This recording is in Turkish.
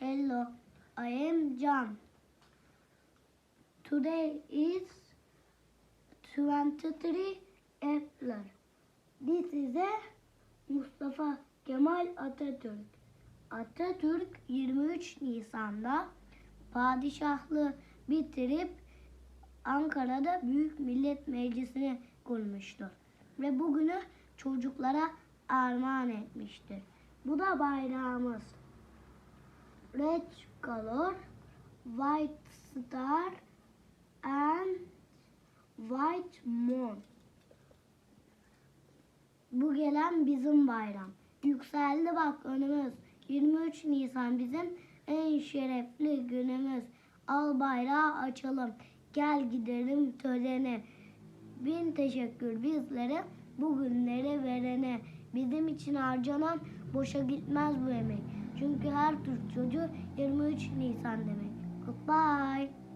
Hello, I am John. Today is 23 April. This is a Mustafa Kemal Atatürk. Atatürk 23 Nisan'da padişahlığı bitirip Ankara'da Büyük Millet Meclisi'ni kurmuştur. Ve bugünü çocuklara armağan etmiştir. Bu da bayrağımız. Red color, white star and white moon. Bu gelen bizim bayram. Yükseldi bak önümüz. 23 Nisan bizim en şerefli günümüz. Al bayrağı açalım. Gel gidelim törene. Bin teşekkür bizlere bugünleri verene. Bizim için harcanan boşa gitmez bu emek. Çünkü her Türk çocuğu 23 Nisan demek. Goodbye.